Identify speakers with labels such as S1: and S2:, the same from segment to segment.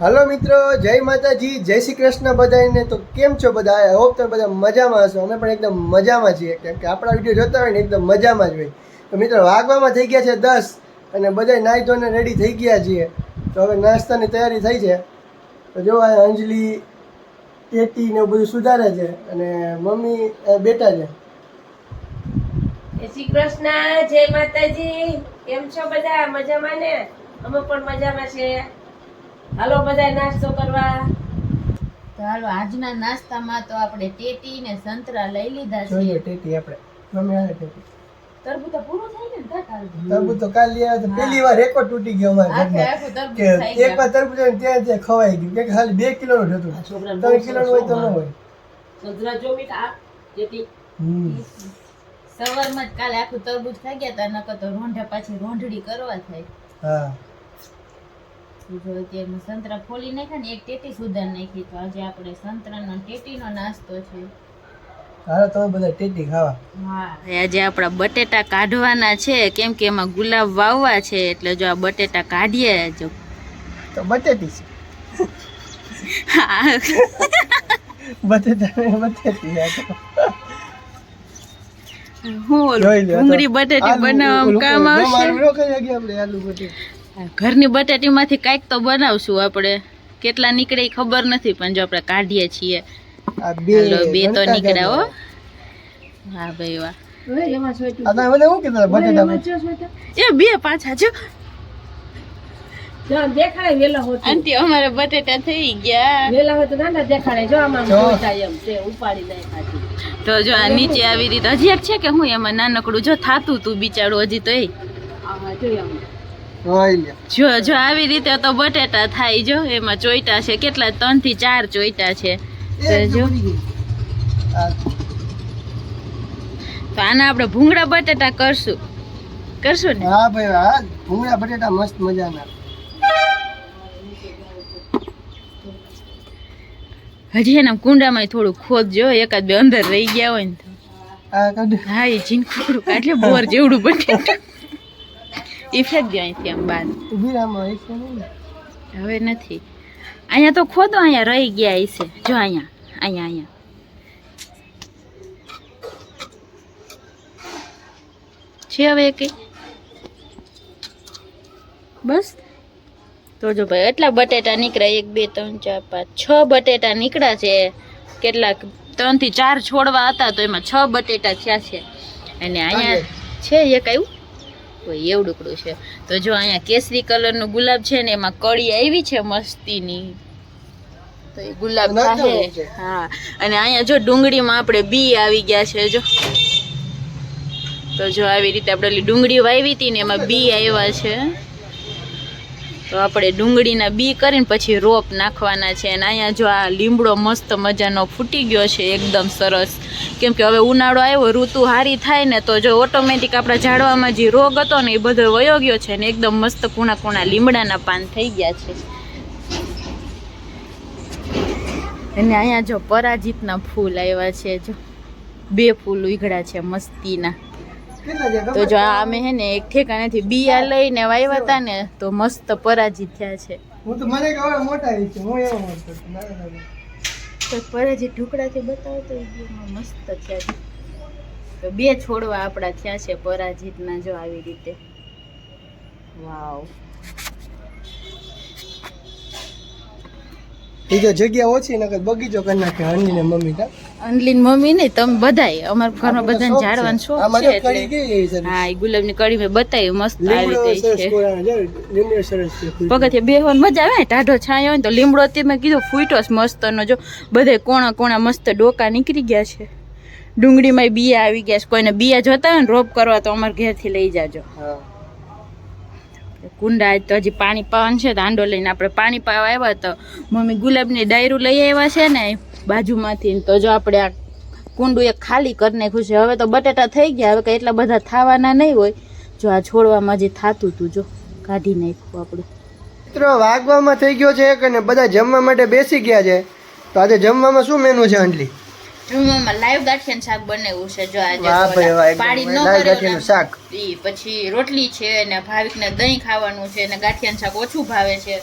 S1: હાલો મિત્રો, જય માતાજી, જય શ્રી કૃષ્ણ બધાને તો કેમ છો બધા? આઈ હોપ તમે બધા મજામાં હશો. અમે પણ એકદમ મજામાં છીએ, કેમ કે આપણા વીડિયો જોતા હોય ને એકદમ મજામાં જ હોય. તો મિત્રો, વાગવામાં થઈ ગયા છે દસ અને બધા નાહી ધોઈને રેડી થઈ ગયા છીએ. તો હવે નાસ્તાની તૈયારી થઈ છે. તો જો આ અંજલિ, ટેટી ને બધું સુધારે છે અને મમ્મી બેટા છે.
S2: શ્રી કૃષ્ણ, જય માતાજી. કેમ છો બધા? મજામાં ને? અમે પણ મજામાં છે હાલો બધાય નાસ્તો કરવા.
S3: તો હાલો આજના નાસ્તામાં તો આપણે ટેટી ને સંતરા લઈ લીધા
S1: જોઈએ ટેટી આપણે. ગમે આવે ટેટી.
S3: તરબૂચ તો પૂરું થઈ ગયું ને કાલ?
S1: તરબૂચ તો કાલ લઈ તો પહેલી વાર રેકોર્ડ તૂટી ગયો અમારા ઘરમાં. કે એક વાર તરબૂચ ને ત્યાં ત્યાં ખવાઈ ગયું. કે ખાલી બે કિલોનું જ હતું.
S2: છોકરાને
S1: ત્રણ કિલોનું હોય તો ન હોય.
S2: સજરા જો મીઠા જેથી
S1: હમ.
S3: સવારમાં જ કાલે આખું તરબૂચ ખાઈ ગયા તા નકર તો રોંઢા પાછી રોંઢડી કરવા થાય.
S1: હા.
S3: જો અત્યારમાં સંતરા ખોલી નાખ્યા ને એક ટેટી સુધાર નાખી તો આજે આપણે સંતરાનો ટેટીનો નાસ્તો છે.
S1: હાલો તમે બધા ટેટી ખાવા.
S3: હા. આજે આપણા બટેટા કાઢવાના છે. કેમ કે એમાં ગુલાબ વાવવા છે. એટલે જો આ બટેટા કાઢીએ જો.
S1: તો બટેટી છે. બટેટા બટેટી
S3: હું ઓલું
S1: જોઈ લે, આ તો.
S3: ડુંગળી બટેટી
S1: આલુ
S3: કામ આવશે? ઘરની બટાટીમાંથી કાંઈક તો બનાવશું આપણે. કેટલા નીકળે ખબર નથી પણ જો આપણે કાઢીએ છીએ.
S1: બે
S3: તો નીકળ્યા હો. હા ભાઈ વાહ. બે પાછા જો.
S2: જો દેખાડે વેલા હોતું.
S3: આંટી અમારે બટેટા થઈ ગયા.
S2: વેલા હોય તો દેખાડે જો આમાં એમ તે ઉપાડી દે
S3: તો જો આ નીચે આવી રીતે હજી એક છે કે હું એમાં નાનકડું? જો થાતું તું બિચારું હજી તો એ.
S2: જો
S1: લે
S3: જો જો આવી રીતે તો બટેટા થાય જો એમાં ચોઈટા છે. કેટલા? ત્રણથી ચાર ચોઈટા છે. તો જો આના આપણે ભૂંગળા બટેટા કરશું. કરશું ને?
S1: હા ભાઈ હા. ભૂંગળા બટેટા મસ્ત મજાના.
S3: હજી એના કુંડામાં થોડું ખોદજો એકાદ બે અંદર રહી ગયા હોય ને હા એ ઝીણકુકડું કાઢે બોર જેવડું બટેટું એ ફેંક દો અહીંથી આમ બાદ? હવે નથી. અહીંયા તો ખોદો અહીંયા રહી ગયા છે. જો અહીંયા અહીંયા અહીંયા. છે હવે કઈ? બસ. તો જો ભાઈ એટલા બટેટા નીકળ્યા એક બે ત્રણ ચાર પાંચ છ બટેટા નીકળ્યા છે. કેટલાક ત્રણથી ચાર છોડવા હતા તો એમાં છ બટેટા થયા છે. અને અહીંયા છે એક આવ્યું. કોઈ એવડુંકડું છે. તો જો અહીંયા કેસરી કલરનું ગુલાબ છે ને એમાં કળી આવી છે મસ્તીની. તો એ ગુલાબ
S1: છે.
S3: હા. અને અહીંયા જો ડુંગળીમાં આપણે બી આવી ગયા છે જો. તો જો આવી રીતે આપણે ડુંગળી વાવી હતી ને એમાં બી આવ્યા છે. તો આપણે ડુંગળીના બી કરીને પછી રોપ નાખવાના છે. અને અહીંયા જો આ લીમડો મસ્ત મજાનો ફૂટી ગયો છે, એકદમ સરસ. કેમ કે હવે ઉનાળો આવ્યો, ઋતુ હારી થાય ને તો જો ઓટોમેટિક આપણા ઝાડવામાં જે રોગ હતો ને એ બધો વયો ગયો છે ને એકદમ મસ્ત કૂણા કૂણા લીમડાના પાન થઈ ગયા છે. અને અહીંયા જો પરાજિતના ફૂલ આવ્યા છે, જો બે ફૂલ ઉઘડા છે મસ્તીના. તો જો આ અમે હે ને એક ઠેકાણેથી બિયા લઈને વાવ્યા હતા ને તો મસ્ત પરાજિત થયા છે.
S1: હું તો મને કે મોટા છે હું એવો મોટો.
S3: તો પરાજિત ઢુકડાથી બતાવો તો મસ્ત થયા છે. તો બે છોડવા આપણા થયા છે પરાજિતના જો આવી રીતે. વાવ.
S1: બીજો જગ્યા ઓછી નકર બગીચો કરી નાખે હની ને મમ્મી કા.
S3: અંજલીન મમ્મી નહીં તમે બધાય. અમારા ઘરમાં બધાને ઝાડવાનું શોખ છે એટલે હા એ ગુલાબની કડી મેં બતાવી મસ્ત આવી રીતે છે. પગથિયે બેહવાની મજા આવે ને ટાઢો છાંયો હોય ને તો લીમડો તે મેં કીધું ફૂટ્યો મસ્ત મસ્તનો જો બધે કોણા કોણા મસ્ત ડોકા નીકળી ગયા છે. ડુંગળીમાં બિયા આવી ગયા છે. કોઈને બિયા જોતા હોય ને રોપ કરવા તો અમારા ઘેરથી લઈ જાજો. કુંડા તો હજી પાણી પાવાનું છે દાંડો લઈને આપણે પાણી પાવા આવ્યા તો મમ્મી ગુલાબની ડાયરું લઈ આવ્યા છે ને બાજુમાંથી તો જો આપણે આ કુંડું એક ખાલી કરી નાખ્યું છે. હવે તો બટેટા થઈ ગયા. હવે કંઈ એટલા બધા થવાના નહીં હોય. જો આ છોડવામાં જે થતું હતું જો કાઢી નાખ્યું આપણે.
S1: મિત્રો વાગવામાં થઈ ગયો છે એક અને બધા જમવા માટે બેસી ગયા છે. તો આજે જમવામાં શું મેનુ છે અંડલી
S3: જમવામાં લાઈવ ગાંઠિયાનું શાક બનાવ્યું છે. જો આજે
S1: વાહ ભાઈ વાહ,
S3: પાડી ન
S1: લાઈવ ગાંઠિયાનું શાક.
S3: પછી રોટલી છે ને ભાવિકને દહીં ખાવાનું છે અને ગાંઠિયાનું શાક ઓછું ભાવે છે.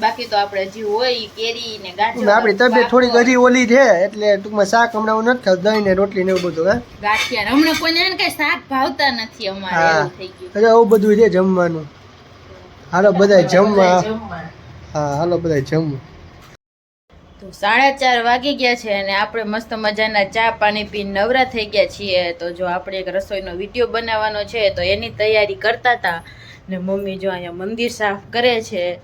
S3: બાકી તો આપણે જે હોય કેરી ને
S1: ગાંઠિયા આપણી તબિયત થોડી ગરી ઓલી છે એટલે ટૂંકમાં શાક હમણાં નથી ખાવ દહીં ને રોટલી ને એવું બધું હા?
S3: ગાંઠિયા હમણાં કોઈને એને કઈ શાક ભાવતા નથી અમારે એવું થઈ ગયું.
S1: આવું બધું છે જમવાનું. હાલો બધા જમવા. હા હાલો બધા જમવા.
S3: તો સાડા ચાર વાગી ગયા છે અને આપણે મસ્ત મજાના ચા પાણી પીને નવરા થઈ ગયા છીએ. તો જો આપણે એક રસોઈનો વીડિયો બનાવવાનો છે તો એની તૈયારી કરતા હતા. ને મમ્મી જો અહીંયા મંદિર સાફ કરે છે.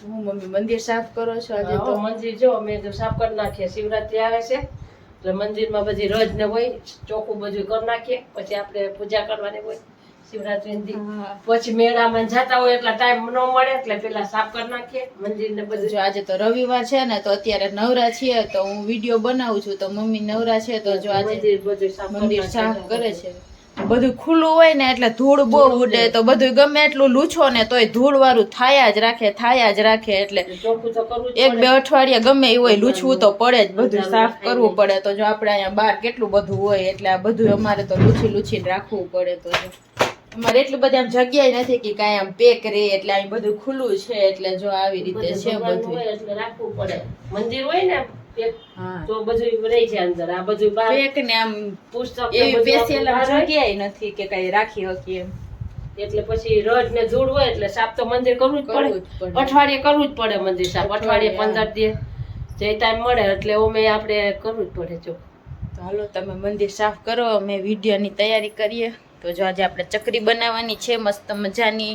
S3: હું મમ્મી મંદિર સાફ કરો છો આજે તો?
S2: મંદિર જો અમે તો સાફ કરી નાખીએ શિવરાત્રી આવે છે એટલે મંદિરમાં બધી રજ ને હોય ચોખ્ખું બધું કરી નાખીએ પછી આપણે પૂજા કરવાની હોય શિવરાત્રી પછી મેળામાં જતા હોય એટલા ટાઈમ ન મળે એટલે પેલા સાફ કરી નાખીએ મંદિર ને બધું
S3: આજે તો રવિવાર છે ને તો અત્યારે નવરા છીએ તો હું વીડિયો બનાવું છું તો મમ્મી નવરા છે તો જો આજે
S2: બધું
S3: મંદિર સાફ કરે છે. બધું ખુલ્લું હોય ને એટલે ધૂળ બહુ ઉડે. તો બધું ગમે એટલું લૂછો ને તોય ધૂળ વાળું થાય જ રાખે થાયા જ રાખે એટલે એક બે અઠવાડિયા ગમે એવું હોય લૂછવું તો પડે જ બધું સાફ કરવું પડે. તો જો આપણે અહીંયા બહાર કેટલું બધું હોય એટલે આ બધું અમારે તો લૂછી લૂછીને રાખવું પડે તો અમારે એટલી બધી આમ જગ્યાએ નથી કે કાંઈ આમ પેક રે એટલે અહીં બધું ખુલ્લું છે એટલે જો આવી રીતે છે બધું.
S2: એટલે રાખવું પડે. મંદિર હોય ને તો બધું રહી છે અંદર. આ બધું બહાર
S3: એક ને આમ
S2: પુસ્તક
S3: એવી
S2: હોય.
S3: જગ્યાએ નથી કે કઈ રાખી હકી એમ.
S2: એટલે પછી રોજ ને હોય એટલે સાપ તો મંદિર કરવું જ પડે. અઠવાડિયે કરવું જ પડે મંદિર સાપ. અઠવાડિયે
S3: અઠવાડિયે,
S2: પંદર દિવસ જે ટાઈમ મળે એટલે ઓમે આપણે કરવું જ પડે જો.
S3: તો હાલો તમે મંદિર સાફ કરો. અમે વિડીયોની તૈયારી કરીએ. તો જો આજે આપણે ચકરી બનાવવાની છે મસ્ત મજાની.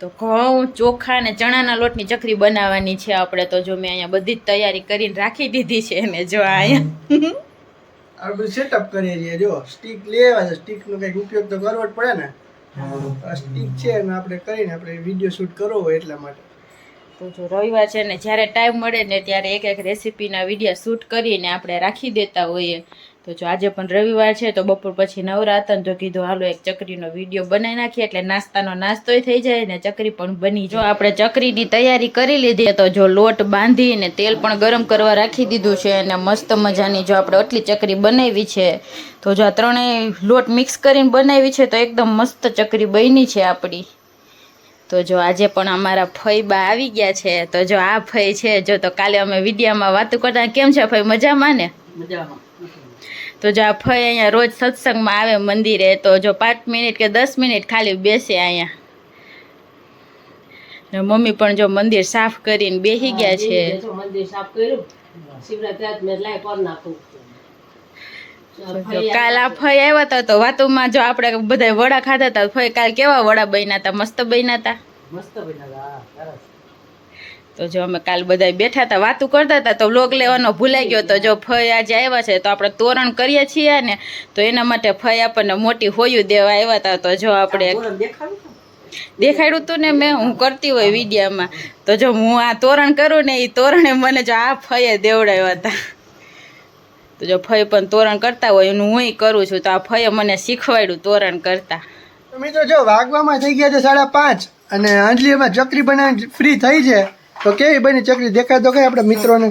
S3: તો ઘઉં ચોખા અને ચણાના લોટની ચકરી બનાવવાની છે આપણે તો જો મેં અહીંયા બધી જ તૈયારી કરીને રાખી દીધી છે ને જો અહીંયા.
S1: આપણે સેટઅપ કરીએ છીએ જો સ્ટીક લેવા છે. સ્ટીકનો કંઈક કંઈક ઉપયોગ તો કરવો જ પડે ને. આ સ્ટીક છે અને આપણે કરીને આપણે વીડિયો શૂટ કરવો હોય એટલા માટે.
S3: તો જો રવિવાર છે ને જ્યારે ટાઈમ મળે ને ત્યારે એક એક રેસીપીના વીડિયો શૂટ કરીને આપણે રાખી દેતા હોઈએ. તો જો આજે પણ રવિવાર છે, તો બપોર પછી નવરા તો કીધું, હાલો એક ચકરીનો વીડિયો બનાવી નાખીએ. એટલે નાસ્તાનો નાસ્તોય થઈ જાય ને ચકરી પણ બની જો આપણે ચકરીની તૈયારી કરી લીધી, તો જો લોટ બાંધીને તેલ પણ ગરમ કરવા રાખી દીધું છે અને મસ્ત મજાની જો આપણે આટલી ચકરી બનાવી છે, તો જો આ ત્રણેય લોટ મિક્સ કરીને બનાવી છે, તો એકદમ મસ્ત ચકરી બની છે આપણી. તો જો આજે પણ અમારા ફઈબા આવી ગયા છે, તો જો આ ફઈ છે, જો તો કાલે અમે વિડીયામાં વાતો કરતા. કેમ છે ફઈ? મજામાં ને? તો જો આ ફઈ અહીંયા રોજ સત્સંગમાં આવે મંદિરે તો જો પાંચ મિનિટ કે દસ મિનિટ ખાલી બેસે અહીંયા. મમ્મી પણ જો મંદિર સાફ કરીને બેસી ગયા છે.
S2: મંદિર સાફ કર્યું. શિવરાત્રી
S3: કાલ આ ફઈ આવ્યા હતા તો વાતોમાં જો આપણે બધા વડા ખાધા હતા ફઈ કાલ કેવા વડા બન્યા હતા? મસ્ત બન્યા હતા?
S2: મસ્ત બન્યા સરસ.
S3: તો જો અમે કાલ બધા બેઠા હતા વાતું કરતા હતા તો વ્લોગ લેવાનો ભૂલાઈ ગયો. તો જો ફઈ આજે આવ્યા છે તો આપણે તોરણ કરીએ છીએ ને તો એના માટે ફઈ આપણને મોટી હોયું દેવા આવ્યા હતા તો જો આપણે દેખાડ્યું તું? ને મેં હું કરતી હોય વિડીયામાં. તો જો હું આ તોરણ કરું ને એ તોરણે મને જો આ ફઈએ દેવડાવ્યા હતા તો જો ફઈ પણ તોરણ કરતા હોય એનું હું કરું છું. તો આ ફઈએ મને શીખવાડ્યું તોરણ કરતા.
S1: તો મિત્રો જો વાગવામાં થઈ ગયા છે સાડા પાંચ અને આંજલીમાં ચકરી બનાવી ફ્રી થઈ છે. તો કેવી બની ચકરી દેખાય તો કઈ આપણા મિત્રોને?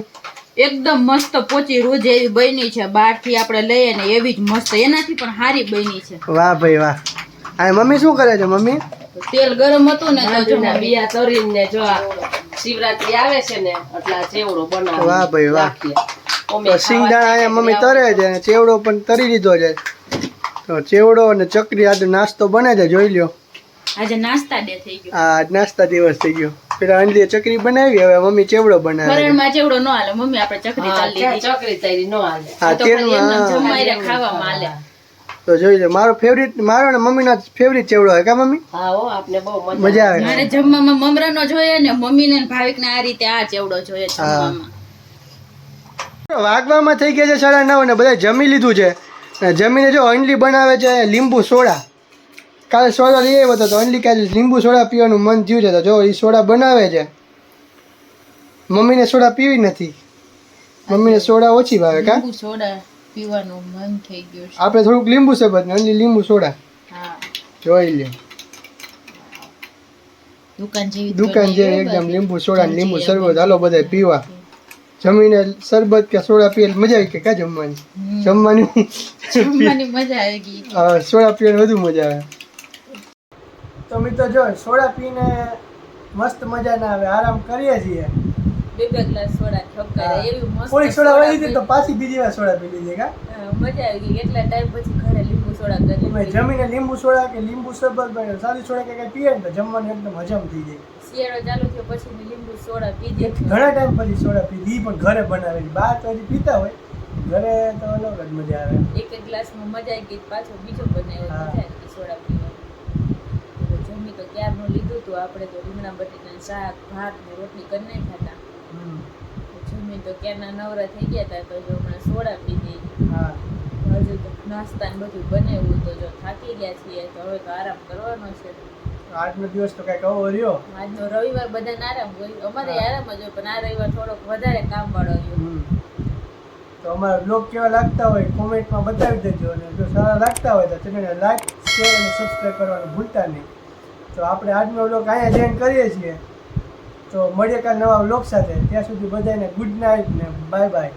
S3: એકદમ મસ્ત પોચી રોજ એવી બની છે બહારથી આપણે લઈએ ને એવી જ મસ્ત. એનાથી પણ સારી બની છે.
S1: વાહ ભાઈ વાહ. આ મમ્મી શું કરે છે મમ્મી?
S3: તેલ ગરમ હતું ને તો જો
S2: બિયા તરીને જો શિવરાત્રી આવે છે ને એટલે ચેવડો બનાવ
S1: વાહ ભાઈ વાહ. તો સિંગદાણા અહીંયા મમ્મી તરે છે ને ચેવડો પણ તરી દીધો છે. તો ચેવડો અને ચકરી આજે નાસ્તો બને છે જોઈ લ્યો.
S3: આજે નાસ્તા ડે થઈ ગયો.
S1: આ નાસ્તા દિવસ થઈ ગયો. પેલા અંજલીએ ચકરી બનાવી હવે મમ્મી ચેવડો બનાવે. છે
S3: ફરણમાં જેવડો ન હાલે મમ્મી આપણે ચકરી ચાલી લીધી
S2: ચકરી તરી નો હાલે.
S1: હા
S3: તો ખાલી એમને જમાઈ રે ખાવામાં હાલે.
S1: તો જોઈ લો મારો ફેવરિટ મારો ને મમ્મીનો ફેવરિટ ચેવડો હોય કા મમ્મી?
S2: હા ઓ આપને બહુ મજા
S1: મજા આવે.
S3: મારે જમવામાં મમરાનો જોઈએ ને મમ્મીને ને ભાવિકને આ રીતે આ ચેવડો જોઈએ જમવામાં.
S1: વાગવામાં થઈ ગયા છે સાડા નવ ને બધા જમી લીધું છે. જમીને જો અંડલી બનાવે છે લીંબુ સોડા. કાલે સોડા લઈ આવ્યો હતો તો અંડલી કાલે લીંબુ સોડા પીવાનું મન થયું છે તો જો એ સોડા બનાવે છે. મમ્મીને સોડા પીવી નથી. મમ્મીને સોડા ઓછી ભાવે કા?
S3: સોડા પીવાનું મન થઈ ગયું છે.
S1: આપણે થોડુંક લીંબુ શરબત ને અંડલી લીંબુ સોડા.
S3: હા.
S1: જોઈ લે.
S3: દુકાન જેવી
S1: દુકાન
S3: જેવી
S1: એકદમ લીંબુ સોડા ને લીંબુ શરબત. હાલો બધા. પીવા. જમીને શરબત કે સોડા પીએ મજા આવી કે કા જમવાની? જમવાની?
S3: જમવાની મજા આવી. ગઈ
S1: સોડા પીવાની વધુ મજા આવે. તો જો સોડા પીને મસ્ત મજાના આવે આરામ કરીએ છીએ.
S3: બે બે ગ્લાસ સોડા ઠપકારે એવી મસ્ત
S1: થોડીક સોડા વાળી દીધી તો પાછી બીજી વાર સોડા પી લીધી કા?
S3: મજા આવી ગઈ એટલા ટાઈમ પછી ઘરે લીંબુ સોડા કરી મેં
S1: જમીને લીંબુ સોડા કે લીંબુ શરબત બને સાદી સોડા કે કઈ પીએ ને તો જમવાનું એકદમ હજમ થઈ જાય.
S3: શિયાળો ચાલુ થયો પછી મેં લીંબુ સોડા પીધી
S1: ઘણા ટાઈમ પછી સોડા પીધી પણ ઘરે બનાવેલી બહાર તો હજી પીતા હોય. ઘરે તો અલગ જ મજા આવે.
S3: એક એક ગ્લાસમાં મજા આવી ગઈ પાછો બીજો બનાવ્યો. મજા સોડા પીવાની. તો તો ક્યારનું લીધું હતું આપણે તો રીંગણા બટેટાનું શાક ભાત ને રોટલી કરીને ખાતા જમી તો ક્યારના નવરા થઈ ગયા હતા તો જો હમણાં સોડા પીધી
S1: હા.
S3: હજુ તો નાસ્તા ને બધું બનાવ્યું તો જો થાકી ગયા છીએ તો હવે તો આરામ કરવાનો છે.
S1: આજનો દિવસ તો કઈ કહો રહ્યો.
S3: આજનો રવિવાર બધાને આરામ હોય. અમારે આરામ જ હોય પણ આ રવિવાર થોડોક વધારે કામ વાળો રહ્યો.
S1: તો અમારા બ્લોગ કેવા લાગતા હોય કોમેન્ટમાં બતાવી દેજો. અને જો સારા લાગતા હોય તો ચેનલને લાઈક શેર અને સબસ્ક્રાઈબ કરવાનું ભૂલતા નહીં. તો આપણે આજનો બ્લોગ અહીંયા જોઈન કરીએ છીએ. તો મળીએ કાલ નવા બ્લોગ સાથે. ત્યાં સુધી બધાને ગુડ નાઇટ ને બાય બાય